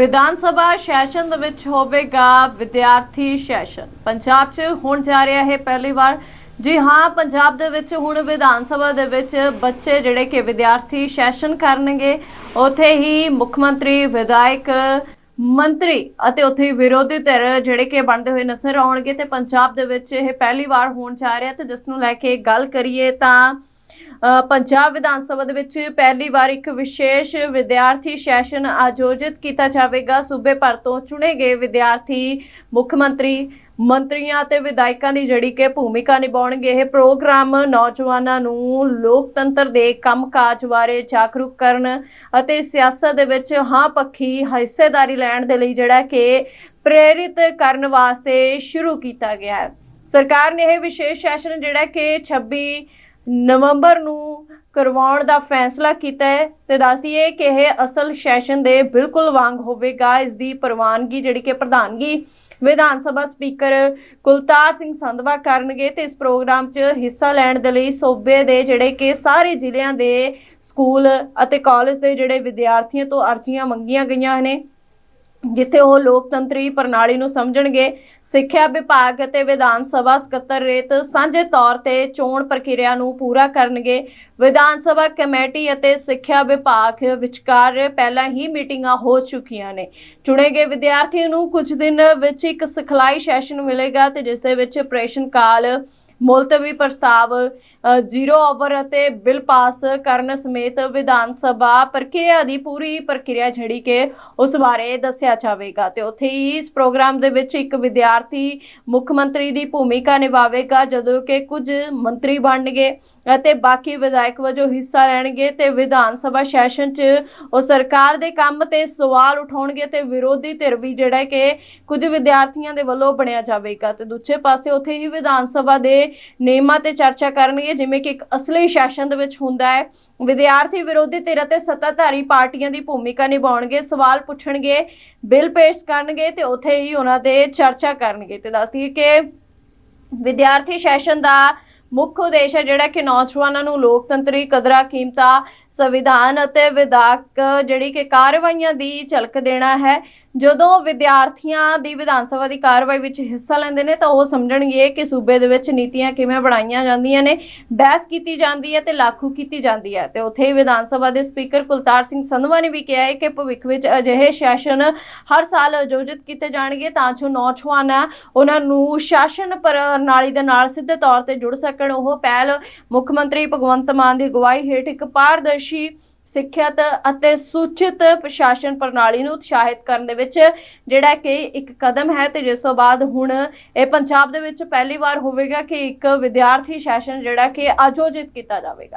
Vidhan Sabha session ਦੇ ਵਿੱਚ ਹੋਵੇਗਾ ਵਿਦਿਆਰਥੀ ਸੈਸ਼ਨ। ਪੰਜਾਬ 'ਚ ਹੁਣ ਜਾ ਰਿਹਾ ਹੈ ਪਹਿਲੀ ਵਾਰ। ਜੀ ਹਾਂ, ਪੰਜਾਬ ਦੇ ਵਿੱਚ ਹੁਣ ਵਿਧਾਨ ਸਭਾ ਦੇ ਵਿੱਚ ਬੱਚੇ ਜਿਹੜੇ ਕਿ ਵਿਦਿਆਰਥੀ ਸੈਸ਼ਨ ਕਰਨਗੇ, ਉਥੇ ਹੀ ਮੁੱਖ ਮੰਤਰੀ, ਵਿਧਾਇਕ, ਮੰਤਰੀ ਅਤੇ ਉੱਥੇ ਹੀ ਵਿਰੋਧੀ ਧਿਰ ਜਿਹੜੇ ਕਿ ਬਣਦੇ ਹੋਏ ਨਜ਼ਰ ਆਉਣਗੇ ਤੇ ਪੰਜਾਬ ਦੇ ਵਿੱਚ ਇਹ ਪਹਿਲੀ ਵਾਰ ਹੋਣ ਜਾ ਰਿਹਾ ਤੇ ਜਿਸ ਨੂੰ ਲੈ ਕੇ ਗੱਲ ਕਰੀਏ ਤਾਂ ਪੰਜਾਬ ਵਿਧਾਨ ਸਭਾ ਦੇ ਵਿੱਚ ਪਹਿਲੀ ਵਾਰ ਇੱਕ ਵਿਸ਼ੇਸ਼ ਵਿਦਿਆਰਥੀ ਸੈਸ਼ਨ ਆਯੋਜਿਤ ਕੀਤਾ ਜਾਵੇਗਾ। ਸੂਬੇ ਭਰ ਤੋਂ ਚੁਣੇ ਗਏ ਵਿਦਿਆਰਥੀ ਮੁੱਖ ਮੰਤਰੀ ਮੰਤਰੀਆਂ ਅਤੇ ਵਿਧਾਇਕਾਂ ਦੀ ਜਿਹੜੀ ਕਿ ਭੂਮਿਕਾ ਨਿਭਾਉਣਗੇ। ਇਹ ਪ੍ਰੋਗਰਾਮ ਨੌਜਵਾਨਾਂ ਨੂੰ ਲੋਕਤੰਤਰ ਦੇ ਕੰਮਕਾਜ ਬਾਰੇ ਜਾਗਰੂਕ ਕਰਨ ਅਤੇ ਸਿਆਸਤ ਦੇ ਵਿੱਚ ਹਾਂ ਪੱਖੀ ਹਿੱਸੇਦਾਰੀ ਲੈਣ ਦੇ ਲਈ ਜਿਹੜਾ ਕਿ ਪ੍ਰੇਰਿਤ ਕਰਨ ਵਾਸਤੇ ਸ਼ੁਰੂ ਕੀਤਾ ਗਿਆ ਹੈ। ਸਰਕਾਰ ਨੇ ਇਹ ਵਿਸ਼ੇਸ਼ ਸੈਸ਼ਨ ਜਿਹੜਾ ਕਿ 26 ਨਵੰਬਰ ਨੂੰ ਕਰਵਾਉਣ ਦਾ ਫੈਸਲਾ ਕੀਤਾ ਹੈ ਤੇ ਦੱਸਦੀਏ ਕਿ ਇਹ ਅਸਲ ਸੈਸ਼ਨ ਦੇ ਬਿਲਕੁਲ ਵਾਂਗ ਹੋਵੇਗਾ। ਇਸ ਦੀ ਪ੍ਰਵਾਨਗੀ ਜਿਹੜੀ ਕਿ ਪ੍ਰਧਾਨਗੀ ਵਿਧਾਨ ਸਭਾ ਸਪੀਕਰ ਕੁਲਤਾਰ ਸਿੰਘ ਸੰਧਵਾ ਕਰਨਗੇ ਤੇ ਇਸ ਪ੍ਰੋਗਰਾਮ 'ਚ ਹਿੱਸਾ ਲੈਣ ਦੇ ਲਈ ਸੂਬੇ ਦੇ ਜਿਹੜੇ ਕਿ ਸਾਰੇ ਜ਼ਿਲ੍ਹਿਆਂ ਦੇ ਸਕੂਲ ਅਤੇ ਕਾਲਜ ਦੇ ਜਿਹੜੇ ਵਿਦਿਆਰਥੀਆਂ ਤੋਂ ਅਰਜ਼ੀਆਂ ਮੰਗੀਆਂ ਗਈਆਂ ਨੇ। ਜਿੱਥੇ ਉਹ ਲੋਕਤੰਤਰੀ ਪ੍ਰਣਾਲੀ ਨੂੰ ਸਮਝਣਗੇ, ਸਿੱਖਿਆ ਵਿਭਾਗ ਅਤੇ ਵਿਧਾਨ ਸਭਾ ਸਕੱਤਰੇਤ ਸਾਂਝੇ ਤੌਰ ਤੇ ਚੋਣ ਪ੍ਰਕਿਰਿਆ ਨੂੰ ਪੂਰਾ ਕਰਨਗੇ। ਵਿਧਾਨ ਸਭਾ ਕਮੇਟੀ ਅਤੇ ਸਿੱਖਿਆ ਵਿਭਾਗ ਵਿਚਕਾਰ ਪਹਿਲਾਂ ਹੀ ਮੀਟਿੰਗਾਂ ਹੋ ਚੁੱਕੀਆਂ ਨੇ। ਚੁਣੇ ਗਏ ਵਿਦਿਆਰਥੀਆਂ ਨੂੰ ਕੁਝ ਦਿਨ ਵਿੱਚ ਇੱਕ ਸਿਖਲਾਈ ਸੈਸ਼ਨ ਮਿਲੇਗਾ ਤੇ ਜਿਸ ਦੇ ਵਿੱਚ ਆਪਰੇਸ਼ਨ ਕਾਲ ਮੁਲਤਵੀ ਪ੍ਰਸਤਾਵ ਅ, ਜ਼ੀਰੋ ਓਵਰ ਅਤੇ ਬਿੱਲ ਪਾਸ ਕਰਨ ਸਮੇਤ ਵਿਧਾਨ ਸਭਾ ਪ੍ਰਕਿਰਿਆ ਦੀ ਪੂਰੀ ਪ੍ਰਕਿਰਿਆ ਜਿਹੜੀ ਕਿ ਉਸ ਬਾਰੇ ਦੱਸਿਆ ਜਾਵੇਗਾ। ਤੇ ਉੱਥੇ ਹੀ ਇਸ ਪ੍ਰੋਗਰਾਮ ਦੇ ਵਿੱਚ ਇੱਕ ਵਿਦਿਆਰਥੀ ਮੁੱਖ ਮੰਤਰੀ ਦੀ ਭੂਮਿਕਾ ਨਿਭਾਵੇਗਾ ਜਦੋਂ ਕਿ ਕੁਝ ਮੰਤਰੀ ਬਣਨਗੇ ਅਤੇ ਬਾਕੀ ਵਿਧਾਇਕ ਵਜੋਂ ਹਿੱਸਾ ਲੈਣਗੇ ਤੇ ਵਿਧਾਨ ਸਭਾ ਸੈਸ਼ਨ 'ਚ ਉਹ ਸਰਕਾਰ ਦੇ ਕੰਮ ਤੇ ਸਵਾਲ ਉਠਾਉਣਗੇ ਤੇ ਵਿਰੋਧੀ ਧਿਰ ਵੀ ਜਿਹੜਾ ਕਿ ਕੁਝ ਵਿਦਿਆਰਥੀਆਂ ਦੇ ਵੱਲੋਂ ਬਣਿਆ ਜਾਵੇਗਾ। ਤੇ ਦੂਜੇ ਪਾਸੇ ਉੱਥੇ ਹੀ ਵਿਧਾਨ ਸਭਾ ਦੇ ਨਿਯਮਾਂ ਤੇ ਚਰਚਾ ਕਰਨਗੇ, ਜਿਵੇਂ ਕਿ ਇੱਕ ਅਸਲੀ ਸੈਸ਼ਨ ਦੇ ਵਿੱਚ ਹੁੰਦਾ ਹੈ। ਵਿਦਿਆਰਥੀ ਵਿਰੋਧੀ ਧਿਰ ਅਤੇ ਸੱਤਾਧਾਰੀ ਪਾਰਟੀਆਂ ਦੀ ਭੂਮਿਕਾ ਨਿਭਾਉਣਗੇ, ਸਵਾਲ ਪੁੱਛਣਗੇ, ਬਿੱਲ ਪੇਸ਼ ਕਰਨਗੇ ਤੇ ਉੱਥੇ ਹੀ ਉਹਨਾਂ ਦੇ ਚਰਚਾ ਕਰਨਗੇ। ਤੇ ਦੱਸਦੀ ਕਿ ਵਿਦਿਆਰਥੀ ਸੈਸ਼ਨ ਦਾ ਮੁੱਖ ਉਦੇਸ਼ ਹੈ ਜਿਹੜਾ ਕਿ ਨੌਜਵਾਨਾਂ ਨੂੰ ਲੋਕਤੰਤਰੀ ਕਦਰਾਂ ਕੀਮਤਾਂ, ਸੰਵਿਧਾਨ ਅਤੇ ਵਿਧਾਇਕ ਜਿਹੜੀ ਕਿ ਕਾਰਵਾਈਆਂ ਦੀ ਝਲਕ ਦੇਣਾ ਹੈ। ਜਦੋਂ ਵਿਦਿਆਰਥੀਆਂ ਦੀ ਵਿਧਾਨ ਸਭਾ ਦੀ ਕਾਰਵਾਈ ਵਿੱਚ ਹਿੱਸਾ ਲੈਂਦੇ ਨੇ ਤਾਂ ਉਹ ਸਮਝਣਗੇ ਕਿ ਸੂਬੇ ਦੇ ਵਿੱਚ ਨੀਤੀਆਂ ਕਿਵੇਂ ਬਣਾਈਆਂ ਜਾਂਦੀਆਂ ਨੇ, ਬਹਿਸ ਕੀਤੀ ਜਾਂਦੀ ਹੈ ਤੇ ਲਾਗੂ ਕੀਤੀ ਜਾਂਦੀ ਹੈ। ਤੇ ਉੱਥੇ ਹੀ ਵਿਧਾਨ ਸਭਾ ਦੇ ਸਪੀਕਰ ਕੁਲਤਾਰ ਸਿੰਘ ਸੰਧਵਾ ਨੇ ਵੀ ਕਿਹਾ ਹੈ ਕਿ ਭਵਿੱਖ ਵਿੱਚ ਅਜਿਹੇ ਸੈਸ਼ਨ ਹਰ ਸਾਲ ਆਯੋਜਿਤ ਕੀਤੇ ਜਾਣਗੇ ਤਾਂ ਜੋ ਨੌਜਵਾਨ ਉਹਨਾਂ ਨੂੰ ਸ਼ਾਸਨ ਪ੍ਰਣਾਲੀ ਦੇ ਨਾਲ ਸਿੱਧੇ ਤੌਰ ਤੇ ਜੁੜ ਸਕਣ ਉਹ ਪਹਿਲ ਮੁੱਖ ਮੰਤਰੀ ਭਗਵੰਤ ਮਾਨ ਦੀ ਅਗਵਾਈ ਹੇਠ ਇੱਕ ਪਾਰਦਰਸ਼ੀ ਸਿੱਖਿਅਤ ਅਤੇ ਸੂਚਿਤ ਪ੍ਰਸ਼ਾਸਨ ਪ੍ਰਣਾਲੀ ਨੂੰ ਉਤਸ਼ਾਹਿਤ ਕਰਨ ਦੇ ਵਿੱਚ ਜਿਹੜਾ ਕਿ ਇੱਕ ਕਦਮ ਹੈ ਤੇ ਜਿਸ ਤੋਂ ਬਾਅਦ ਹੁਣ ਇਹ ਪੰਜਾਬ ਦੇ ਵਿੱਚ ਪਹਿਲੀ ਵਾਰ ਹੋਵੇਗਾ ਕਿ ਇੱਕ ਵਿਦਿਆਰਥੀ ਸੈਸ਼ਨ ਜਿਹੜਾ ਕਿ ਆਯੋਜਿਤ ਕੀਤਾ ਜਾਵੇਗਾ।